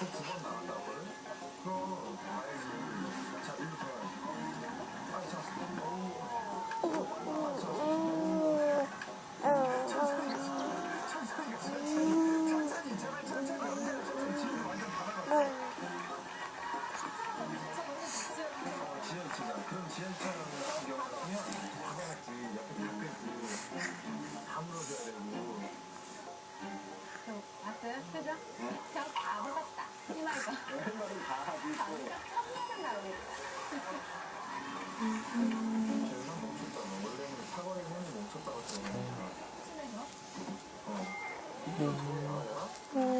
他直播 다 음. 음. 음.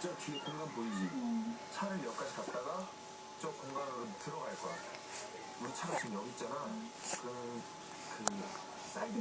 저 뒤에 공간 보이지? 음. 차를 여기까지 갔다가 저 공간으로 들어갈 거야. 우리 차가 지금 여기 있잖아. 그, 그, 사이드.